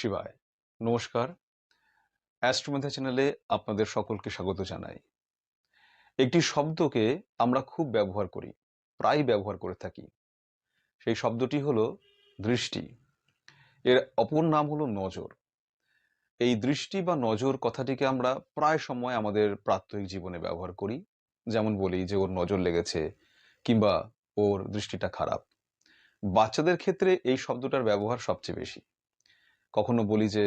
শিবায়। নমস্কার। অ্যাস্ট্রোমেথা চ্যানেলে আপনাদের সকলকে স্বাগত জানাই। একটি শব্দকে আমরা খুব ব্যবহার করি প্রায় ব্যবহার করে থাকি। সেই শব্দটি হলো দৃষ্টি। এর অপর নাম হলো নজর। এই দৃষ্টি বা নজর কথাটিকে আমরা প্রায় সময় আমাদের প্রাত্যহিক জীবনে ব্যবহার করি। যেমন বলি যে ওর নজর লেগেছে কিংবা ওর দৃষ্টিটা খারাপ। বাচ্চাদের ক্ষেত্রে এই শব্দটার ব্যবহার সবচেয়ে বেশি। কখনো বলি যে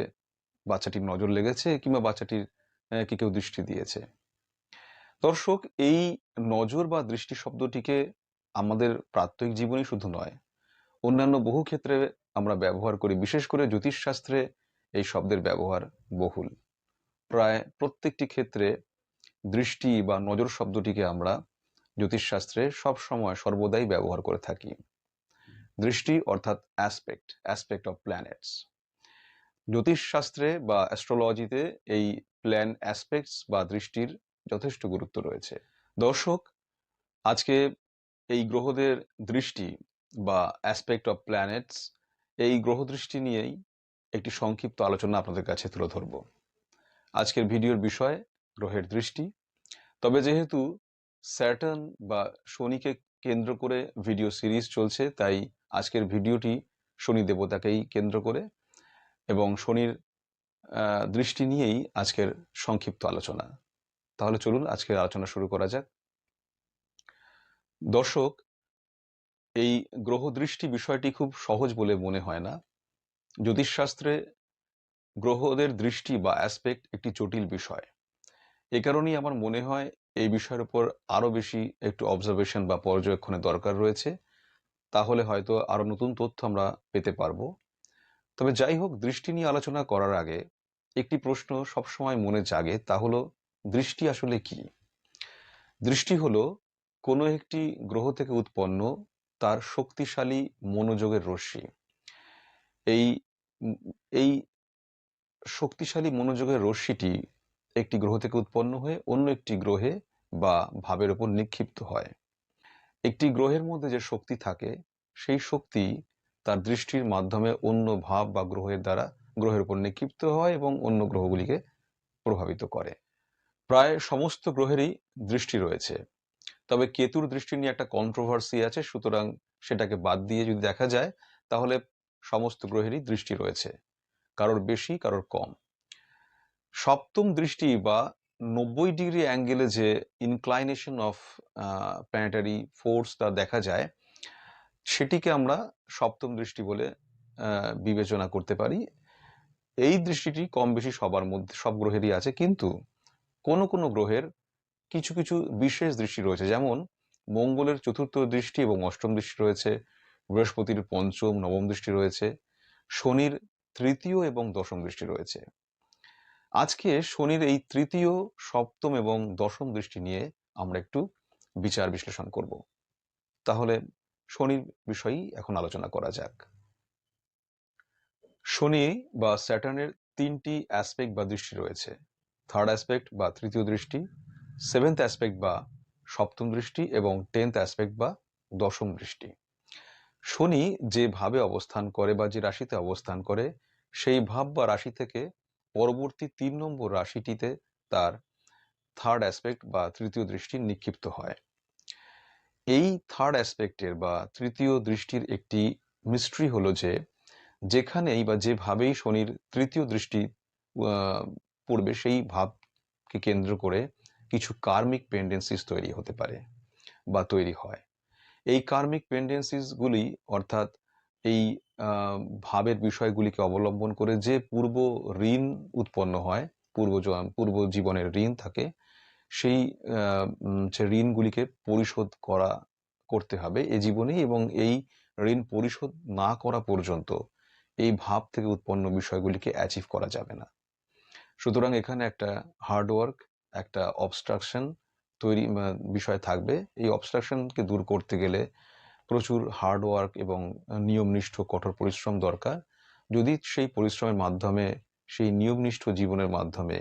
বাচ্চাটির নজর লেগেছে কিংবা বাচ্চাটির কি কেউ দৃষ্টি দিয়েছে। দর্শক, এই নজর বা দৃষ্টি শব্দটিকে আমাদের প্রাত্যহিক জীবনে শুধু নয়, অন্যান্য বহু ক্ষেত্রে আমরা ব্যবহার করি। বিশেষ করে জ্যোতিষশাস্ত্রে এই শব্দের ব্যবহার বহুল। প্রায় প্রত্যেকটি ক্ষেত্রে দৃষ্টি বা নজর শব্দটিকে আমরা জ্যোতিষশাস্ত্রে সব সময় সর্বদাই ব্যবহার করে থাকি। দৃষ্টি অর্থাৎ অ্যাসপেক্ট অ্যাসপেক্ট অফ প্ল্যানেটস জ্যোতিষশাস্ত্রে বা অ্যাস্ট্রোলজিতে এই প্ল্যান অ্যাসপেক্টস বা দৃষ্টির যথেষ্ট গুরুত্ব রয়েছে। দর্শক, আজকে এই গ্রহদের দৃষ্টি বা অ্যাসপেক্ট অফ প্ল্যানেটস এই গ্রহ দৃষ্টি নিয়েই একটি সংক্ষিপ্ত আলোচনা আপনাদের কাছে তুলে ধরব। আজকের ভিডিওর বিষয়, গ্রহের দৃষ্টি। তবে যেহেতু স্যাটার্ন বা শনিকে কেন্দ্র করে ভিডিও সিরিজ চলছে, তাই আজকের ভিডিওটি শনি দেবতাকেই কেন্দ্র করে এবং শনির দৃষ্টি নিয়েই আজকের সংক্ষিপ্ত আলোচনা। তাহলে চলুন আজকের আলোচনা শুরু করা যাক। দর্শক, এই গ্রহ দৃষ্টি বিষয়টি খুব সহজ বলে মনে হয় না। জ্যোতিষশাস্ত্রে গ্রহদের দৃষ্টি বা অ্যাসপেক্ট একটি জটিল বিষয়। এ কারণেই আমার মনে হয় এই বিষয়ের উপর আরও বেশি একটু অবজারভেশন বা পর্যবেক্ষণের দরকার রয়েছে। তাহলে হয়তো আরও নতুন তথ্য আমরা পেতে পারব। তবে যাই হোক দৃষ্টি নিয়ে আলোচনা করার আগে একটি প্রশ্ন সবসময় মনে জাগে, তা হলো, দৃষ্টি আসলে কি? দৃষ্টি হলো কোনো একটি গ্রহ থেকে উৎপন্ন, তার শক্তিশালী মনোযোগের রশ্মি। এই এই শক্তিশালী মনোযোগের রশ্মিটি একটি গ্রহ থেকে উৎপন্ন হয়ে অন্য একটি গ্রহে বা ভাবের উপর নিক্ষিপ্ত হয়। একটি গ্রহের মধ্যে যে শক্তি থাকে, সেই শক্তি তার দৃষ্টির মাধ্যমে অন্য ভাব বা গ্রহের দ্বারা গ্রহের উপর নিক্ষিপ্ত হয় এবং অন্য গ্রহগুলিকে প্রভাবিত করে। প্রায় সমস্ত গ্রহেরই দৃষ্টি রয়েছে। তবে কেতুর দৃষ্টি নিয়ে একটা কন্ট্রোভার্সি আছে, সুতরাং সেটাকে বাদ দিয়ে যদি দেখা যায়, তাহলে সমস্ত গ্রহেরই দৃষ্টি রয়েছে। কারোর বেশি, কারোর কম। সপ্তম দৃষ্টি বা নব্বই ডিগ্রি অ্যাঙ্গেলে যে ইনক্লাইনেশন অফ প্ল্যানেটারি ফোর্স তা দেখা যায় সেটিকে আমরা সপ্তম দৃষ্টি বলে বিবেচনা করতে পারি। এই দৃষ্টিটি কম বেশি সবার মধ্যে, সব গ্রহেরই আছে, কিন্তু কোনো কোনো গ্রহের কিছু কিছু বিশেষ দৃষ্টি রয়েছে। যেমন মঙ্গলের চতুর্থ দৃষ্টি এবং অষ্টম দৃষ্টি রয়েছে, বৃহস্পতির পঞ্চম, নবম দৃষ্টি রয়েছে, শনির তৃতীয় এবং দশম দৃষ্টি রয়েছে। আজকে শনির এই তৃতীয়, সপ্তম এবং দশম দৃষ্টি নিয়ে আমরা একটু বিচার বিশ্লেষণ করব। তাহলে শনির বিষয়ই এখন আলোচনা করা যাক। শনি বা স্যাটার্নের তিনটি অ্যাসপেক্ট বা দৃষ্টি রয়েছে। থার্ড অ্যাসপেক্ট বা তৃতীয় দৃষ্টি সেভেন্থ অ্যাসপেক্ট বা সপ্তম দৃষ্টি এবং টেন্থ অ্যাসপেক্ট বা দশম দৃষ্টি। শনি যে ভাবে অবস্থান করে বা যে রাশিতে অবস্থান করে, সেই ভাব বা রাশি থেকে পরবর্তী তিন নম্বর রাশিটিতে তার থার্ড অ্যাসপেক্ট বা তৃতীয় দৃষ্টি নিক্ষিপ্ত হয়। এই থার্ড অ্যাসপেক্টের বা তৃতীয় দৃষ্টির একটি মিস্ট্রি হলো যে, যেখানেই বা যেভাবেই শনির তৃতীয় দৃষ্টি পড়বে, সেই ভাবকে কেন্দ্র করে কিছু কার্মিক পেন্ডেন্সিস তৈরি হতে পারে বা তৈরি হয়। এই কার্মিক পেন্ডেন্সিসগুলি অর্থাৎ এই ভাবের বিষয়গুলিকে অবলম্বন করে যে পূর্ব ঋণ উৎপন্ন হয় পূর্ব পূর্ব জীবনের ঋণ থাকে সেই সে ঋণগুলিকে পরিশোধ করা, করতে হবে এ জীবনে এবং এই ঋণ পরিশোধ না করা পর্যন্ত এই ভাব থেকে উৎপন্ন বিষয়গুলিকে অ্যাচিভ করা যাবে না। সুতরাং এখানে একটা হার্ডওয়ার্ক একটা অবস্ট্রাকশন তৈরি বিষয় থাকবে। এই অবস্ট্রাকশনকে দূর করতে গেলে প্রচুর হার্ডওয়ার্ক এবং নিয়মনিষ্ঠ কঠোর পরিশ্রম দরকার। যদি সেই পরিশ্রমের মাধ্যমে, সেই নিয়মনিষ্ঠ জীবনের মাধ্যমে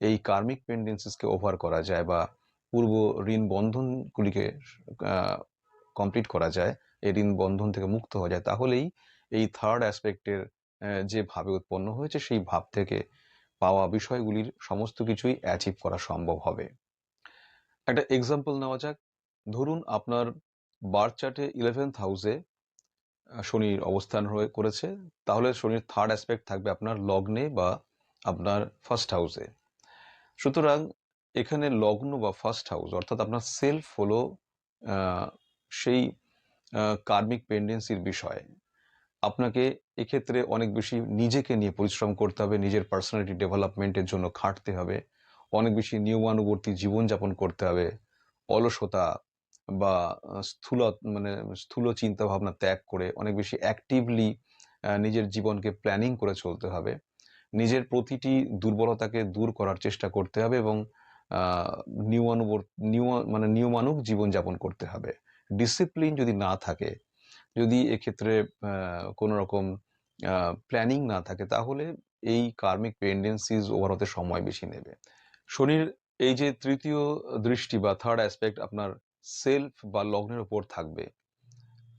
এই কার্মিক পেন্ডেন্সিসকে ওভার করা যায় বা পূর্ব ঋণ বন্ধনগুলিকে কমপ্লিট করা যায়, এই ঋণ বন্ধন থেকে মুক্ত হওয়া যায়, তাহলেই এই থার্ড অ্যাসপেক্টের যে ভাবে উৎপন্ন হয়েছে সেই ভাব থেকে পাওয়া বিষয়গুলির সমস্ত কিছুই অ্যাচিভ করা সম্ভব হবে। একটা এক্সাম্পল নেওয়া যাক। ধরুন আপনার বার্থ চার্টে ইলেভেন্থ হাউসে শনির অবস্থান হয়ে করেছে, তাহলে শনির থার্ড অ্যাসপেক্ট থাকবে আপনার লগ্নে বা আপনার ফার্স্ট হাউসে সুতরাং এখানে লগ্ন বা ফার্স্ট হাউস অর্থাৎ আপনার সেলফ হলো সেই কার্মিক পেন্ডেন্সির বিষয়। আপনাকে এক্ষেত্রে অনেক বেশি নিজেকে নিয়ে পরিশ্রম করতে হবে, নিজের পার্সোনালিটি ডেভেলপমেন্টের জন্য খাটতে হবে, অনেক বেশি নিয়মানুবর্তী জীবনযাপন করতে হবে, অলসতা বা স্থূল মানে স্থূল চিন্তা ভাবনা ত্যাগ করে অনেক বেশি অ্যাক্টিভলি নিজের জীবনকে প্ল্যানিং করে চলতে হবে। নিজের প্রতিটি দুর্বলতাকে দূর করার চেষ্টা করতে হবে এবং নিয়মানুবর্ত নিয়ম মানে নিয়মানুগ জীবনযাপন করতে হবে। ডিসিপ্লিন যদি না থাকে, যদি এক্ষেত্রে কোনো রকম প্ল্যানিং না থাকে, তাহলে এই কার্মিক পেন্ডেন্সিজ ওভার হতে সময় বেশি নেবে। শনির এই যে তৃতীয় দৃষ্টি বা থার্ড অ্যাসপেক্ট আপনার সেলফ বা লগ্নের উপর থাকবে,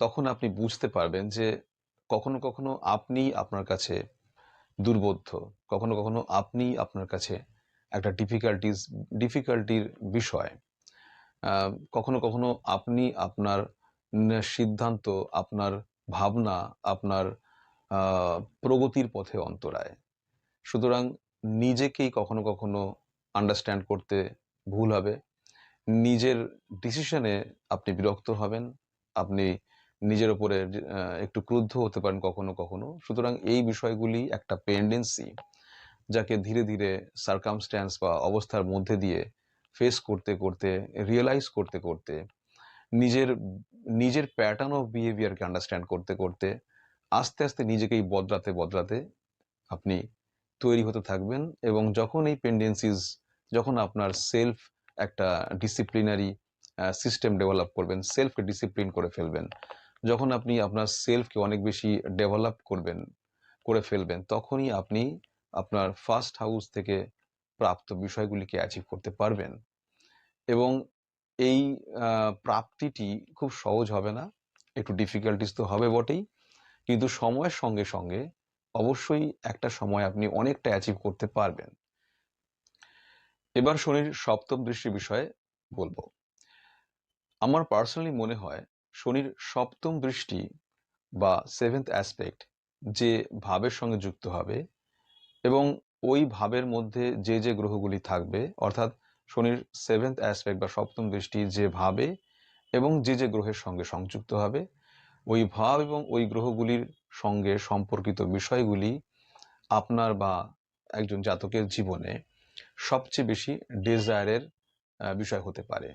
তখন আপনি বুঝতে পারবেন যে কখনো কখনো আপনি আপনার কাছে দুর্বোধ্য। কখনো কখনো আপনি আপনার কাছে একটা ডিফিকাল্টিস ডিফিকাল্টির বিষয়। কখনো কখনো আপনি আপনার সিদ্ধান্ত, আপনার ভাবনা, আপনার প্রগতির পথে অন্তরায়। সুতরাং নিজেকেই কখনো কখনো আন্ডারস্ট্যান্ড করতে ভুল হবে। নিজের ডিসিশনে আপনি বিরক্ত হবেন। আপনি নিজের ওপরে একটু ক্রুদ্ধ হতে পারেন কখনো কখনো। সুতরাং এই বিষয়গুলি একটা পেন্ডেন্সি যাকে ধীরে ধীরে সার্কামস্ট্যান্স বা অবস্থার মধ্যে দিয়ে ফেস করতে করতে রিয়েলাইজ করতে করতে, নিজের নিজের প্যাটার্ন অফ বিহেভিয়ারকে আন্ডারস্ট্যান্ড করতে করতে, আস্তে আস্তে নিজেকেই বদলাতে বদলাতে আপনি তৈরি হতে থাকবেন এবং যখন এই পেন্ডেন্সিস যখন আপনার সেলফ একটা ডিসিপ্লিনারি সিস্টেম ডেভেলপ করবেন সেলফকে ডিসিপ্লিন করে ফেলবেন যখন আপনি আপনার সেলফকে অনেক বেশি ডেভেলপ করবেন, করে ফেলবেন, তখনই আপনি আপনার ফার্স্ট হাউস থেকে প্রাপ্ত বিষয়গুলিকে অ্যাচিভ করতে পারবেন। এবং এই প্রাপ্তিটি খুব সহজ হবে না, একটু ডিফিকাল্টিস তো হবে বটেই, কিন্তু সময়ের সঙ্গে সঙ্গে অবশ্যই একটা সময় আপনি অনেকটা অ্যাচিভ করতে পারবেন। এবার শনির সপ্তম দৃষ্টি বিষয়ে বলব। আমার পার্সোনালি মনে হয় শনির সপ্তম দৃষ্টি বা সেভেন্থ অ্যাসপেক্ট যে ভাবের সঙ্গে যুক্ত হবে এবং ওই ভাবের মধ্যে যে যে গ্রহগুলি থাকবে, অর্থাৎ শনির সেভেন্থ অ্যাসপেক্ট বা সপ্তম দৃষ্টি যে ভাবে এবং যে যে গ্রহের সঙ্গে সংযুক্ত হবে, ওই ভাব এবং ওই গ্রহগুলির সঙ্গে সম্পর্কিত বিষয়গুলি আপনার বা একজন জাতকের জীবনে সবচেয়ে বেশি ডিজায়ারের বিষয় হতে পারে।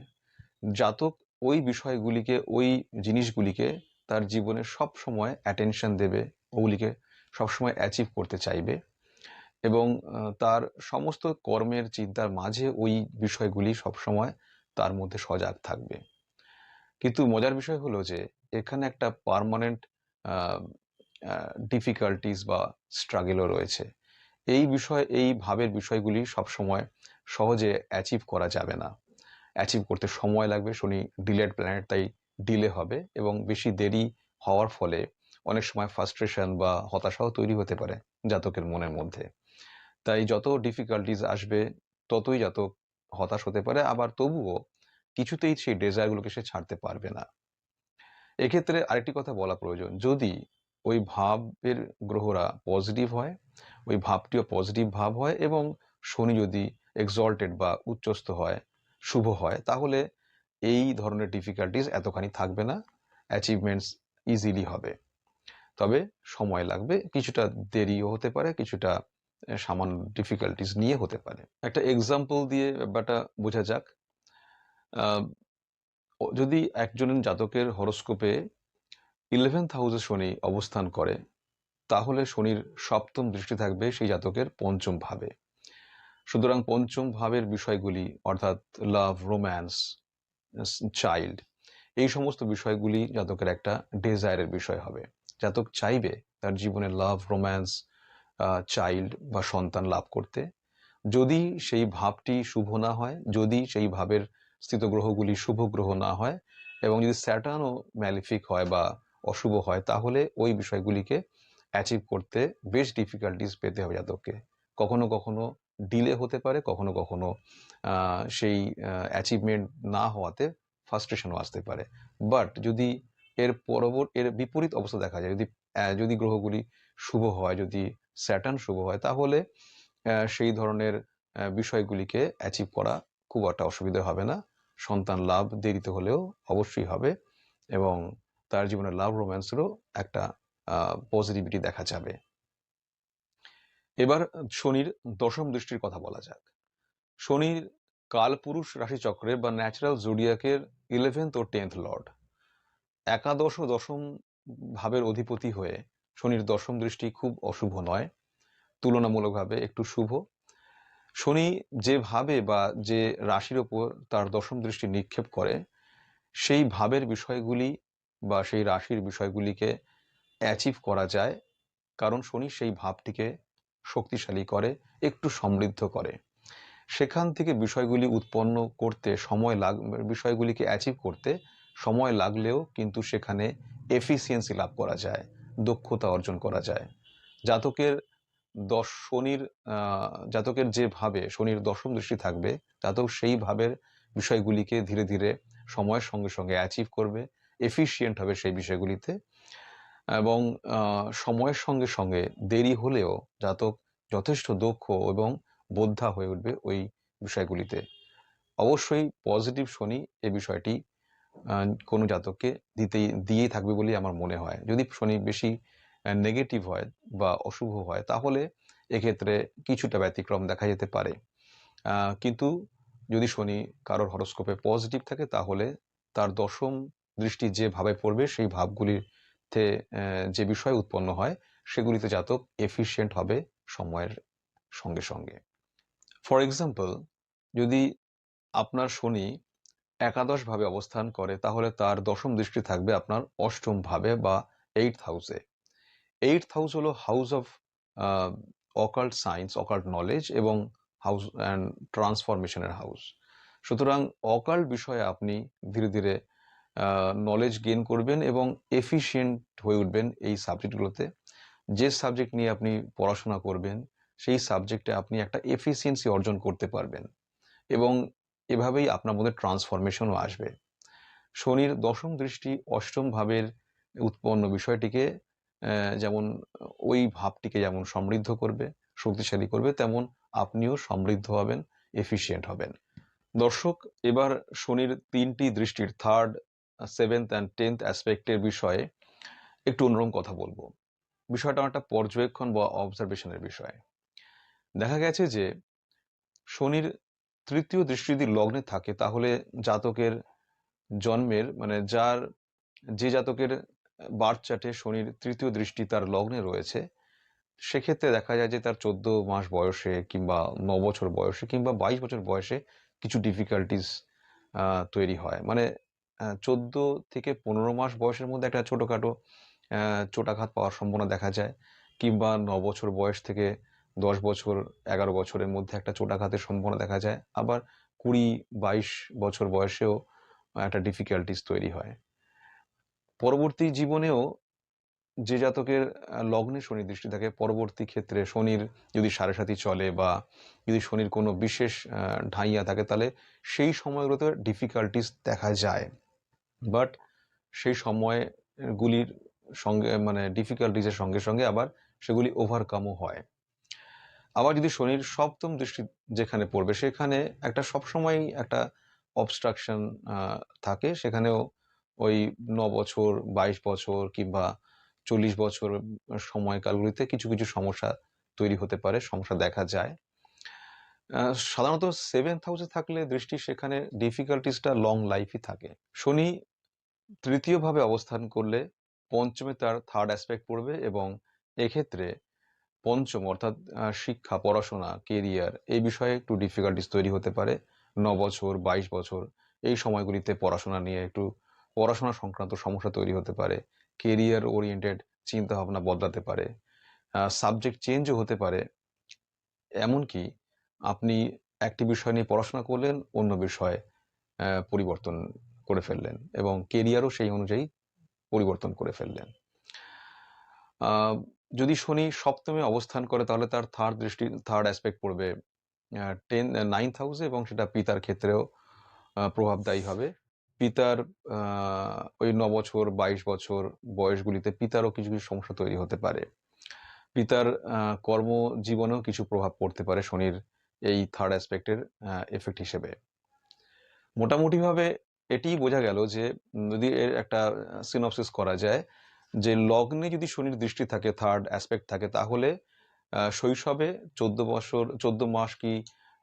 জাতক ওই বিষয়গুলিকে, ওই জিনিসগুলিকে তার জীবনে সব সময় অ্যাটেনশন দেবে, ওগুলিকে সবসময় অ্যাচিভ করতে চাইবে এবং তার সমস্ত কর্মের চিন্তার মাঝে ওই বিষয়গুলি সবসময় তার মধ্যে সজাগ থাকবে। কিন্তু মজার বিষয় হলো যে, এখানে একটা পার্মানেন্ট ডিফিকাল্টিস বা স্ট্রাগেলও রয়েছে। এই বিষয়, এই ভাবের বিষয়গুলি সবসময় সহজে অ্যাচিভ করা যাবে না। অ্যাচিভ করতে সময় লাগবে। শনি ডিলেড প্ল্যানেট তাই ডিলে হবে এবং বেশি দেরি হওয়ার ফলে অনেক সময় ফ্রাস্ট্রেশন বা হতাশাও তৈরি হতে পারে জাতকের মনের মধ্যে। তাই যত ডিফিকাল্টিস আসবে, ততই জাতক হতাশ হতে পারে। আবার তবুও কিছুতেই সেই ডেজায়ারগুলোকে সে ছাড়তে পারবে না। এক্ষেত্রে আরেকটি কথা বলা প্রয়োজন। যদি ওই ভাবের গ্রহরা পজিটিভ হয়, ওই ভাবটিও পজিটিভ ভাব হয় এবং শনি যদি এক্সল্টেড বা উচ্চস্থ হয় শুভ হয়, তাহলে এই ধরনের ডিফিকাল্টিস এতখানি থাকবে না অ্যাচিভমেন্টস ইজিলি হবে। তবে সময় লাগবে, কিছুটা দেরিও হতে পারে, কিছুটা সামান্য ডিফিকাল্টিস নিয়ে হতে পারে। একটা এক্সাম্পল দিয়ে ব্যাপারটা বোঝা যাক। যদি একজনের জাতকের হরস্কোপে ইলেভেন্থ হাউসে শনি অবস্থান করে, তাহলে শনির সপ্তম দৃষ্টি থাকবে সেই জাতকের পঞ্চম ভাবে। সুতরাং পঞ্চম ভাবের বিষয়গুলি, অর্থাৎ লাভ রোম্যান্স চাইল্ড এই সমস্ত বিষয়গুলি জাতকের একটা ডিজায়ারের বিষয় হবে। জাতক চাইবে তার জীবনে লাভ রোম্যান্স চাইল্ড বা সন্তান লাভ করতে। যদি সেই ভাবটি শুভ না হয়, যদি সেই ভাবের স্থিত গ্রহগুলি শুভ গ্রহ না হয় এবং যদি স্যাটার্নও ম্যালিফিক হয় বা অশুভ হয়, তাহলে ওই বিষয়গুলিকে অ্যাচিভ করতে বেশ ডিফিকাল্টিস পেতে হবে জাতককে। কখনো কখনো ডিলে হতে পারে, কখনো কখনো সেই অ্যাচিভমেন্ট না হওয়াতে ফ্রাস্ট্রেশনও আসতে পারে। বাট যদি এর পরবর, এর বিপরীত অবস্থা দেখা যায়, যদি যদি গ্রহগুলি শুভ হয়, যদি স্যাটার্ন শুভ হয়, তাহলে সেই ধরনের বিষয়গুলিকে অ্যাচিভ করা খুব একটা অসুবিধা হবে না। সন্তান লাভ দেরিতে হলেও অবশ্যই হবে এবং তার জীবনে লাভ রোম্যান্সেরও একটা পজিটিভিটি দেখা যাবে। এবার শনির দশম দৃষ্টির কথা বলা যাক। শনির কালপুরুষ রাশিচক্রে বা ন্যাচারাল জুডিয়াকের ইলেভেন্থ ও টেন্থ লর্ড একাদশ ও দশম ভাবের অধিপতি হয়ে শনির দশম দৃষ্টি খুব অশুভ নয়, তুলনামূলকভাবে একটু শুভ। শনি যে ভাবে বা যে রাশির ওপর তার দশম দৃষ্টি নিক্ষেপ করে, সেই ভাবের বিষয়গুলি বা সেই রাশির বিষয়গুলিকে অ্যাচিভ করা যায়, কারণ শনি সেই ভাবটিকে শক্তিশালী করে, একটু সমৃদ্ধ করে। সেখান থেকে বিষয়গুলি উৎপন্ন করতে সময় লাগ, বিষয়গুলিকে অ্যাচিভ করতে সময় লাগলেও কিন্তু সেখানে এফিসিয়েন্সি লাভ করা যায়, দক্ষতা অর্জন করা যায়। জাতকের দশ শনির জাতকের যেভাবে শনির দশম দৃষ্টি থাকবে, জাতক সেইভাবে বিষয়গুলিকে ধীরে ধীরে সময়ের সঙ্গে সঙ্গে অ্যাচিভ করবে এফিশিয়েন্ট হবে সেই বিষয়গুলিতে। এবং সময়ের সঙ্গে সঙ্গে দেরি হলেও জাতক যথেষ্ট দক্ষ এবং বোদ্ধা হয়ে উঠবে ওই বিষয়গুলিতে। অবশ্যই পজিটিভ শনি এই বিষয়টি কোনো জাতককে দিতেই, দিয়েই থাকবে বলেই আমার মনে হয়। যদি শনি বেশি নেগেটিভ হয় বা অশুভ হয়, তাহলে এক্ষেত্রে কিছুটা ব্যতিক্রম দেখা যেতে পারে। কিন্তু যদি শনি কারোর হরস্কোপে পজিটিভ থাকে, তাহলে তার দশম দৃষ্টি যেভাবে পড়বে, সেই ভাবগুলিতে আহ, যে বিষয় উৎপন্ন হয় সেগুলিতে জাতক এফিশিয়েন্ট হবে সময়ের সঙ্গে সঙ্গে। ফর এক্সাম্পল যদি আপনার শনি একাদশ ভাবে অবস্থান করে তাহলে তার দশম দৃষ্টি থাকবে আপনার অষ্টম ভাবে বা এইট হাউসে এইট হাউস হলো house of occult science occult knowledge এবং হাউস অ্যান্ড ট্রান্সফরমেশনের হাউস সুতরাং অকাল্ট বিষয়ে আপনি ধীরে ধীরে নলেজ গেইন করবেন এবং এফিশিয়েন্ট হয়ে উঠবেন এই সাবজেক্টগুলোতে যে সাবজেক্ট নিয়ে আপনি পড়াশোনা করবেন, সেই সাবজেক্টে আপনি একটা এফিসিয়েন্সি অর্জন করতে পারবেন এবং এভাবেই আপনার মধ্যে ট্রান্সফরমেশনও আসবে। শনির দশম দৃষ্টি অষ্টম ভাবের উৎপন্ন বিষয়টিকে যেমন ওই ভাবটিকে যেমন সমৃদ্ধ করবে, শক্তিশালী করবে, তেমন আপনিও সমৃদ্ধ হবেন এফিশিয়েন্ট হবেন। দর্শক, এবার শনির তিনটি দৃষ্টির থার্ড সেভেন্থ অ্যান্ড টেন্থ অ্যাসপেক্টের বিষয়ে একটু অন্যরকম কথা বলব। বিষয়টা একটা পর্যবেক্ষণ বা অবজারভেশনের বিষয়। দেখা গেছে যে, শনির তৃতীয় দৃষ্টি যদি লগ্নে থাকে, তাহলে জাতকের জন্মের মানে যার, যে জাতকের বার্থ চার্টে শনির তৃতীয় দৃষ্টি তার লগ্নে রয়েছে, সেক্ষেত্রে দেখা যায় যে তার চোদ্দ মাস বয়সে কিংবা ন বছর বয়সে কিংবা বাইশ বছর বয়সে কিছু ডিফিকাল্টিস তৈরি হয়। মানে চোদ্দ থেকে পনেরো মাস বয়সের মধ্যে একটা ছোটোখাটো চোটাঘাত পাওয়ার সম্ভাবনা দেখা যায়। কিংবা ন বছর বয়স থেকে দশ বছর, এগারো বছরের মধ্যে একটা চোটাঘাতের সম্ভাবনা দেখা যায়। আবার কুড়ি, বাইশ বছর বয়সেও একটা ডিফিকাল্টিস তৈরি হয়। পরবর্তী জীবনেও যে জাতকের লগ্নে শনির দৃষ্টি থাকে, পরবর্তী ক্ষেত্রে শনির যদি সাড়ে সাথী চলে বা যদি শনির কোনো বিশেষ ঢাইয়া থাকে, তাহলে সেই সময়গুলোতে ডিফিকাল্টিস দেখা যায়। বাট সেই সময়গুলির সঙ্গে মানে ডিফিকাল্টিসের সঙ্গে সঙ্গে আবার সেগুলি ওভারকামও হয়। আবার যদি শনির সপ্তম দৃষ্টি যেখানে পড়বে, সেখানে একটা সবসময় একটা অবস্ট্রাকশন থাকে। সেখানেও ওই ন বছর, বাইশ বছর কিংবা চল্লিশ বছর সময়কালগুলিতে কিছু কিছু সমস্যা তৈরি হতে পারে, সমস্যা দেখা যায়। সাধারণত সেভেন্থ হাউসে থাকলে দৃষ্টি সেখানে ডিফিকাল্টিসটা লং লাইফই থাকে। শনি তৃতীয়ভাবে অবস্থান করলে পঞ্চমে তার থার্ড অ্যাসপেক্ট পড়বে এবং এক্ষেত্রে পঞ্চম অর্থাৎ শিক্ষা, পড়াশোনা কেরিয়ার এই বিষয়ে একটু ডিফিকাল্টিস তৈরি হতে পারে। ন বছর, বাইশ বছর এই সময়গুলিতে পড়াশোনা নিয়ে একটু পড়াশোনা সংক্রান্ত সমস্যা তৈরি হতে পারে। কেরিয়ার ওরিয়েন্টেড চিন্তা ভাবনা বদলাতে পারে। সাবজেক্ট চেঞ্জও হতে পারে। এমনকি আপনি একটি বিষয় নিয়ে পড়াশোনা করলেন, অন্য বিষয়ে পরিবর্তন করে ফেললেন এবং কেরিয়ারও সেই অনুযায়ী পরিবর্তন করে ফেললেন। যদি শনি সপ্তমে অবস্থান করে, তাহলে তার থার্ড দৃষ্টি থার্ড অ্যাসপেক্ট পড়বে টেন নাইন্থ হাউসে এবং সেটা পিতার ক্ষেত্রেও প্রভাবদায়ী হবে। পিতার ওই ন বছর বাইশ বছর বয়সগুলিতে পিতারও কিছু কিছু সমস্যা তৈরি হতে পারে। পিতার কর্মজীবনেও কিছু প্রভাব পড়তে পারে শনির এই থার্ড অ্যাসপেক্টের এফেক্ট হিসেবে। মোটামুটিভাবে এটি বোঝা গেল যে যদি এর একটা সিনপসিস করা যায় যে লগ্নে যদি শনির দৃষ্টি থাকে থার্ড অ্যাসপেক্ট থাকে, তাহলে শৈশবে চোদ্দ বছর, চোদ্দ মাস কি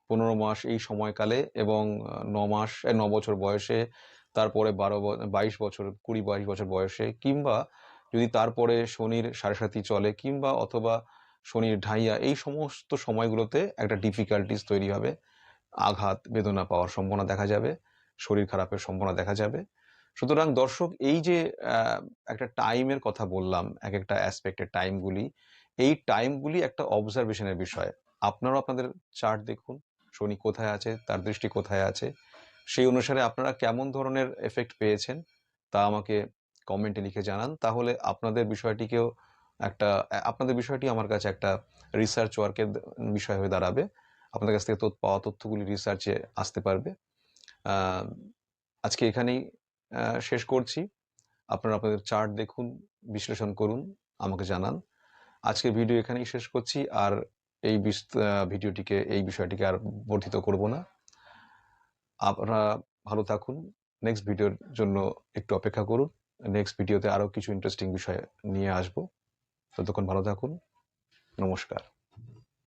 পনেরো মাস এই সময়কালে এবং ন মাস ন বছর বয়সে, তারপরে বারো বাইশ বছর, কুড়ি, বাইশ বছর বয়সে, কিংবা যদি তারপরে শনির সাড়ে চলে, কিংবা অথবা শনির ঢাইয়া, এই সমস্ত সময়গুলোতে একটা ডিফিকাল্টিস তৈরি হবে, আঘাত, বেদনা পাওয়ার সম্ভাবনা দেখা যাবে। শরীর খারাপের সম্ভাবনা দেখা যাবে। সুতরাং দর্শক, এই যে একটা টাইমের কথা বললাম এক একটা অ্যাসপেক্টের টাইমগুলি, এই টাইমগুলি একটা অবজারভেশনের বিষয়। আপনারাও আপনাদের চার্ট দেখুন, শনি কোথায় আছে, তার দৃষ্টি কোথায় আছে, সেই অনুসারে আপনারা কেমন ধরনের এফেক্ট পেয়েছেন, তা আমাকে কমেন্টে লিখে জানান। তাহলে আপনাদের বিষয়টিকেও একটা, আপনাদের বিষয়টি আমার কাছে একটা রিসার্চ ওয়ার্কের বিষয় হয়ে দাঁড়াবে। আপনাদের কাছ থেকে পাওয়া তথ্যগুলি রিসার্চে আসতে পারবে। আজকে এখানেই শেষ করছি। আপনারা আপনাদের চার্ট দেখুন, বিশ্লেষণ করুন, আমাকে জানান। আজকে ভিডিও এখানেই শেষ করছি। আর এই ভিডিওটিকে, এই বিষয়টিকে আর বর্ধিত করব না। আপনারা ভালো থাকুন। নেক্সট ভিডিওর জন্য একটু অপেক্ষা করুন। নেক্সট ভিডিওতে আরও কিছু ইন্টারেস্টিং বিষয় নিয়ে আসব। ততক্ষণ ভালো থাকুন। নমস্কার।